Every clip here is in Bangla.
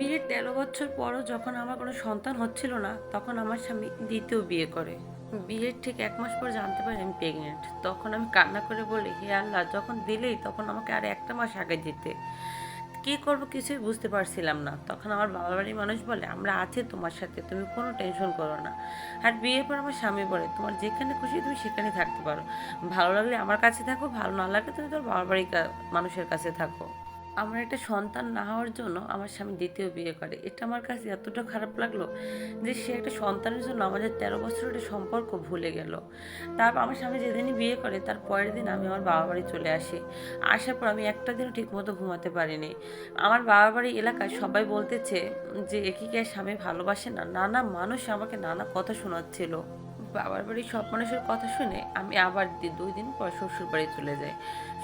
বিয়ের তেরো বছর পরও যখন আমার কোনো সন্তান হচ্ছিল না, তখন আমার স্বামী দ্বিতীয় বিয়ে করে। বিয়ের ঠিক এক মাস পর জানতে পারি আমি প্রেগনেন্ট তখন আমি কান্না করে বলি, হে আল্লাহ, যখন দিলেই তখন আমাকে আর একটা মাস আগে দিতে। কী করব কিছুই বুঝতে পারছিলাম না। তখন আমার বাবার বাড়ির মানুষ বলে, আমরা আছি তোমার সাথে, তুমি কোনো টেনশন করো না। আর বিয়ের পর আমার স্বামী বলে, তোমার যেখানে খুশি তুমি সেখানে থাকতে পারো। ভালো লাগলে আমার কাছে থাকো, ভালো না লাগলে তুমি তোর বাবার বাড়ির মানুষের কাছে থাকো। আমার একটা সন্তান না হওয়ার জন্য আমার স্বামী দ্বিতীয় বিয়ে করে। এটা আমার কাছে এতটা খারাপ লাগল যে সে একটা সন্তানের জন্য আমাদের তেরো বছরের একটা সম্পর্ক ভুলে গেল। তারপর আমার স্বামী যেদিনই বিয়ে করে, তার পরের দিন আমি আমার বাবা বাড়ি চলে আসি। আসার পর আমি একটা দিনও ঠিকমতো ঘুমাতে পারিনি। আমার বাবা বাড়ি এলাকায় সবাই বলতেছে যে একই কে স্বামী ভালোবাসে না? নানা মানুষ আমাকে নানা কথা শোনাচ্ছিল। বাবার বাড়ির সব মানুষের কথা শুনে আমি আবার দুই দিন পর শ্বশুর বাড়ি চলে যাই।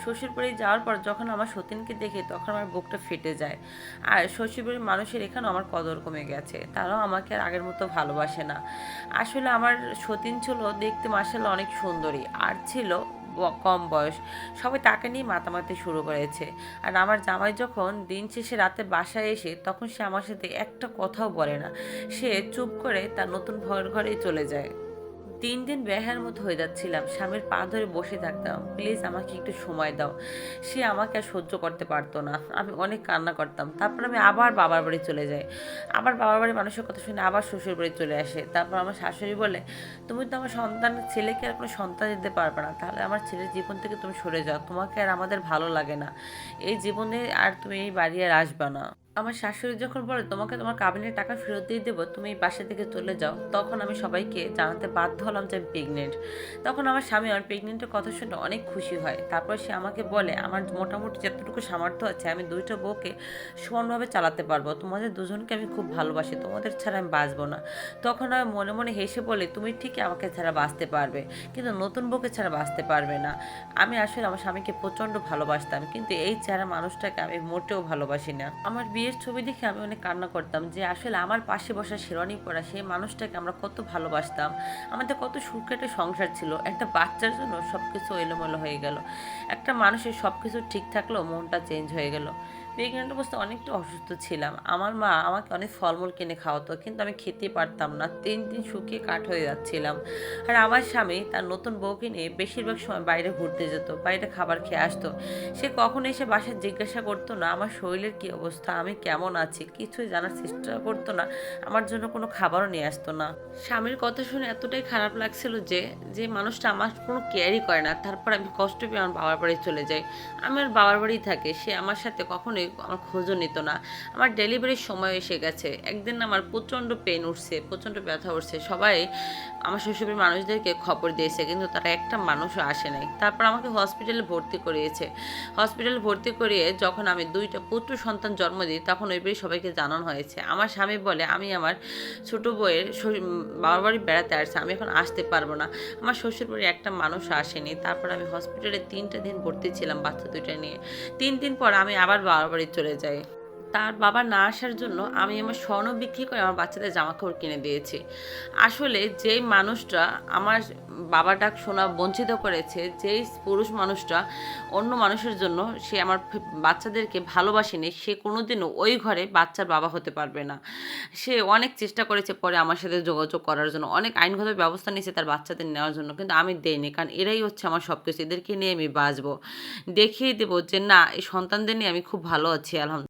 শ্বশুর বাড়ি যাওয়ার পর যখন আমার সতীনকে দেখি তখন আমার বুকটা ফেটে যায়। আর শ্বশুর বাড়ির মানুষের এখানেও আমার কদর কমে গেছে। তারাও আমাকে আর আগের মতো ভালোবাসে না। আসলে আমার সতীন ছিল দেখতে মার্শাল্লাহ অনেক সুন্দরী। আর ছিল কম বয়স। সবাই তাকে নিয়ে মাতামাতি শুরু করেছে। আর আমার জামাই যখন দিন শেষে রাতে বাসায় এসে তখন সে আমার সাথে একটা কথাও বলে না। সে চুপ করে তার নতুন ভয়ের ঘরেই চলে যায়। দিন দিন ব্যাহার মতো হয়ে যাচ্ছিলাম। স্বামীর পা ধরে বসে থাকতাম। প্লিজ আমাকে একটু সময় দাও। সে আমাকে আর সহ্য করতে পারতো না। আমি অনেক কান্না করতাম। তারপর আমি আবার বাবার বাড়ি চলে যাই। আবার বাবার বাড়ির মানুষের কথা শুনে আবার শ্বশুর বাড়ি চলে আসে। তারপর আমার শাশুড়ি বলে, তুমি তো আমার সন্তান ছেলেকে আর কোনো সন্তান দিতে পারবে না। তাহলে আমার ছেলের জীবন থেকে তুমি সরে যাও। তোমাকে আর আমাদের ভালো লাগে না। এই জীবনে আর তুমি এই বাড়ি আর আসবে না। আমার শাশুড়ি যখন বলে, তোমাকে তোমার কাবিনের টাকা ফেরত দিয়ে দেবো, তুমি এই বাসা থেকে চলে যাও, তখন আমি সবাইকে জানাতে বাধ্য হলাম যে আমি প্রেগনেন্ট তখন আমার স্বামী আমার প্রেগনেন্টের কথা শুনে অনেক খুশি হয়। তারপর সে আমাকে বলে, আমার মোটামুটি যতটুকু সামর্থ্য আছে, আমি দুইটা বউকে সমানভাবে চালাতে পারব। তোমাদের দুজনকে আমি খুব ভালোবাসি, তোমাদের ছাড়া আমি বাঁচবো না। তখন আমি মনে মনে হেসে বলে, তুমি ঠিকই আমাকে ছাড়া বাঁচতে পারবে, কিন্তু নতুন বউকে ছাড়া বাঁচতে পারবে না। আমি আসলে আমার স্বামীকে প্রচণ্ড ভালোবাসতাম, কিন্তু এই চেহারা মানুষটাকে আমি মোটেও ভালোবাসি না। আমার বিয়ের ছবি দেখে আমি অনেক কান্না করতাম যে আসলে আমার পাশে বসা শেরওয়ানি পরা সেই মানুষটাকে আমরা কত ভালোবাসতাম। আমাদের কত সুখে একটা সংসার ছিল। একটা বাচ্চার জন্য সব কিছু এলোমেলো হয়ে গেল। একটা মানুষের সব কিছু ঠিক থাকলেও মনটা চেঞ্জ হয়ে গেল। প্রেগনেন্ট অবস্থায় অনেকটা অসুস্থ ছিলাম। আমার মা আমাকে অনেক ফলমূল কিনে খাওয়াতো, কিন্তু আমি খেতে পারতাম না। তিন দিন শুকিয়ে কাঠ হয়ে যাচ্ছিলাম। আর আমার স্বামী তার নতুন বউকে নিয়ে বেশিরভাগ সময় বাইরে ঘুরতে যেত, বাইরে খাবার খেয়ে আসতো। সে কখন এসে বাসায় জিজ্ঞাসা করতো না, আমার শরীরের কি অবস্থা? আমি কেমন আছি? কিছুই জানার চেষ্টা করতো না। আমার জন্য কোনো খাবারও নিয়ে আসতো না। স্বামীর কথা শুনে এতটাই খারাপ লাগছিল যে যে মানুষটা আমার কোনো কেয়ারই করে না। তারপর আমি কষ্ট পেয়ে আমার বাবার বাড়ি চলে যাই। আমি আর বাবার বাড়ি থাকে। সে আমার সাথে কখনোই আমার খোঁজও নিত না। আমার ডেলিভারির সময় এসে গেছে। একদিন আমার প্রচণ্ড পেন উঠছে, প্রচণ্ড ব্যথা উঠছে। সবাই আমার শ্বশুরের মানুষদেরকে খবর দিয়েছে, কিন্তু তারা একটা মানুষও আসে নাই। তারপর আমাকে হসপিটালে ভর্তি করিয়েছে। হসপিটালে ভর্তি করিয়ে যখন আমি দুইটা পুত্র সন্তান জন্ম দিই, তখন ওই বাড়ি সবাইকে জানানো হয়েছে। আমার স্বামী বলে, আমি আমার ছোট বউয়ের বাবার বাড়ি বেড়াতে আসছে, আমি এখন আসতে পারব না। আমার শ্বশুর বাড়ি একটা মানুষ আসেনি। তারপর আমি হসপিটালে তিনটা দিন ভর্তি ছিলাম বাচ্চা দুইটা নিয়ে। তিন দিন পর আমি আবার বাবার বাড়ি চলে যাই তার বাবা না আসার জন্য আমি আমার স্বর্ণ বিক্রি করে আমার বাচ্চাদের জামা কাপড় কিনে দিয়েছি। আসলে যেই মানুষটা আমার বাবাটা শোনা বঞ্চিত করেছে, যেই পুরুষ মানুষটা অন্য মানুষের জন্য সে আমার বাচ্চাদেরকে ভালোবাসেনি, সে কোনোদিনও ওই ঘরে বাচ্চার বাবা হতে পারবে না। সে অনেক চেষ্টা করেছে পরে আমার সাথে যোগাযোগ করার জন্য, অনেক আইনগত ব্যবস্থা নিয়েছে তার বাচ্চাদের নেওয়ার জন্য, কিন্তু আমি দেইনি, কারণ এরাই হচ্ছে আমার সব কিছু এদেরকে নিয়ে আমি বাঁচবো। দেখিয়ে দেবো যে না, এই সন্তানদের নিয়ে আমি খুব ভালো আছি, আলহামদুলিল্লাহ।